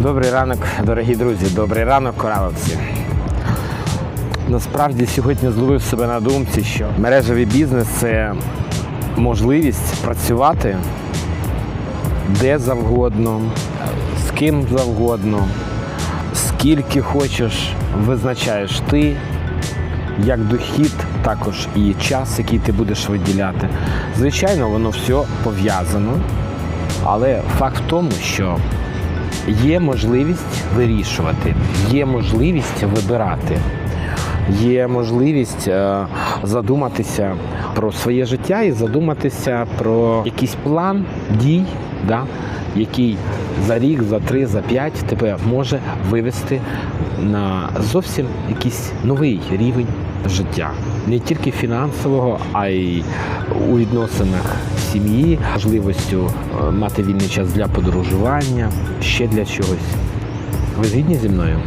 Добрий ранок, дорогі друзі, добрий ранок, кораловці. Насправді сьогодні зловив себе на думці, що мережевий бізнес це можливість працювати де завгодно, з ким завгодно, скільки хочеш, визначаєш ти, як дохід, також і час, який ти будеш виділяти. Звичайно, воно все пов'язано, але факт в тому, що є можливість вирішувати, є можливість вибирати, є можливість е, задуматися про своє життя і задуматися про якийсь план дій, да, який за рік, за три, за п'ять тебе може вивести на зовсім якийсь новий рівень життя. Не тільки фінансового, а й у відносинах сім'ї, можливістю е, мати вільний час для подорожування, ще для чогось. Ви згідні зі мною?